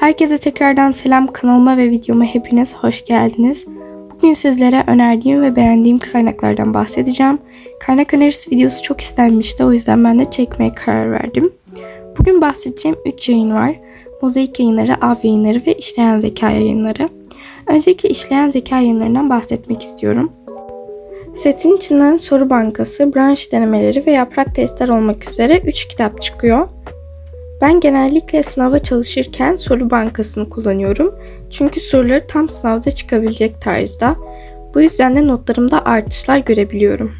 Herkese tekrardan selam kanalıma ve videoma hepiniz hoş geldiniz. Bugün sizlere önerdiğim ve beğendiğim kaynaklardan bahsedeceğim. Kaynak önerisi videosu çok istenmişti o yüzden ben de çekmeye karar verdim. Bugün bahsedeceğim 3 yayın var. Mozaik yayınları, Av yayınları ve İşleyen Zeka yayınları. Öncelikle İşleyen Zeka yayınlarından bahsetmek istiyorum. Setin içinden soru bankası, branş denemeleri ve yaprak testler olmak üzere 3 kitap çıkıyor. Ben genellikle sınava çalışırken soru bankasını kullanıyorum. Çünkü soruları tam sınavda çıkabilecek tarzda. Bu yüzden de notlarımda artışlar görebiliyorum.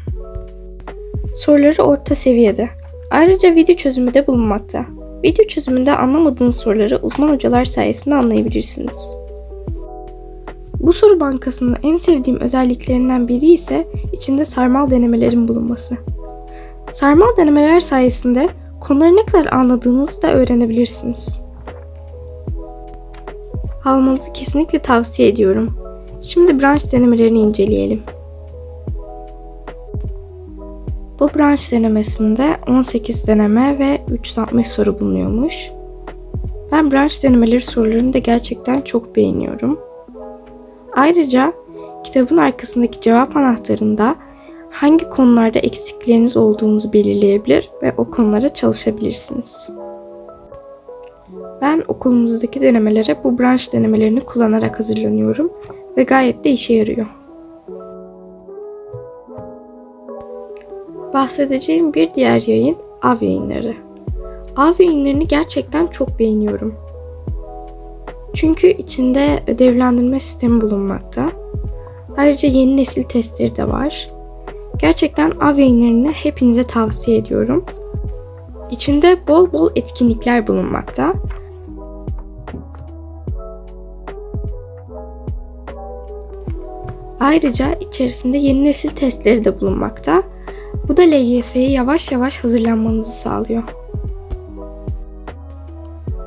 Soruları orta seviyede. Ayrıca video çözümü de bulunmakta. Video çözümünde anlamadığınız soruları uzman hocalar sayesinde anlayabilirsiniz. Bu soru bankasının en sevdiğim özelliklerinden biri ise içinde sarmal denemelerin bulunması. Sarmal denemeler sayesinde konuları ne kadar anladığınızı da öğrenebilirsiniz. Almanızı kesinlikle tavsiye ediyorum. Şimdi branş denemelerini inceleyelim. Bu branş denemesinde 18 deneme ve 360 soru bulunuyormuş. Ben branş denemeleri sorularını da gerçekten çok beğeniyorum. Ayrıca kitabın arkasındaki cevap anahtarında hangi konularda eksikleriniz olduğunuzu belirleyebilir ve o konulara çalışabilirsiniz. Ben okulumuzdaki denemelere bu branş denemelerini kullanarak hazırlanıyorum ve gayet de işe yarıyor. Bahsedeceğim bir diğer yayın Av yayınları. Av yayınlarını gerçekten çok beğeniyorum. Çünkü içinde ödevlendirme sistemi bulunmakta. Ayrıca yeni nesil testleri de var. Gerçekten av yayınlarını hepinize tavsiye ediyorum. İçinde bol bol etkinlikler bulunmakta. Ayrıca içerisinde yeni nesil testleri de bulunmakta. Bu da LGS'ye yavaş yavaş hazırlanmanızı sağlıyor.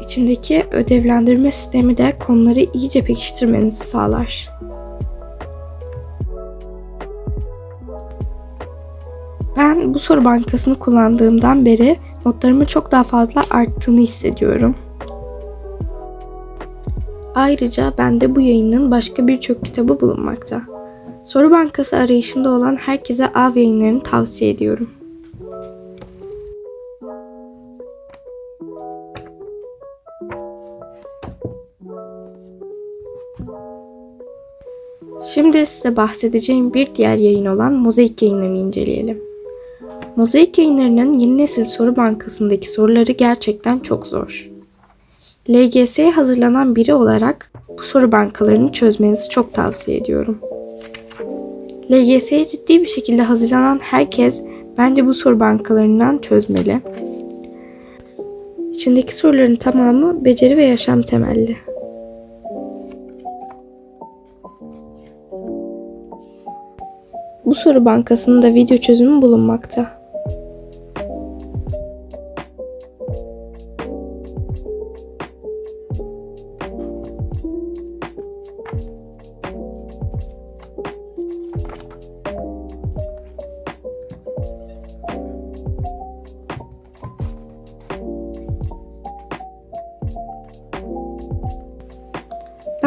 İçindeki ödevlendirme sistemi de konuları iyice pekiştirmenizi sağlar. Bu soru bankasını kullandığımdan beri notlarımın çok daha fazla arttığını hissediyorum. Ayrıca bende bu yayının başka birçok kitabı bulunmakta. Soru bankası arayışında olan herkese Av yayınlarını tavsiye ediyorum. Şimdi size bahsedeceğim bir diğer yayın olan Mozaik yayınlarını inceleyelim. Mozaik yayınlarının yeni nesil soru bankasındaki soruları gerçekten çok zor. LGS'ye hazırlanan biri olarak bu soru bankalarını çözmenizi çok tavsiye ediyorum. LGS'ye ciddi bir şekilde hazırlanan herkes bence bu soru bankalarından çözmeli. İçindeki soruların tamamı beceri ve yaşam temelli. Bu soru bankasında video çözümü bulunmakta.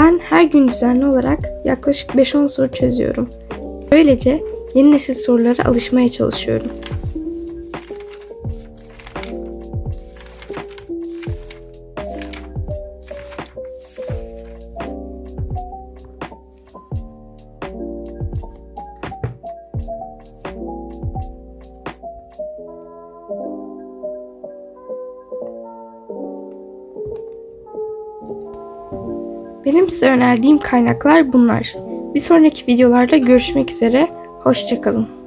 Ben her gün düzenli olarak yaklaşık 5-10 soru çözüyorum. Böylece yeni nesil sorulara alışmaya çalışıyorum. Benim size önerdiğim kaynaklar bunlar. Bir sonraki videolarda görüşmek üzere. Hoşçakalın.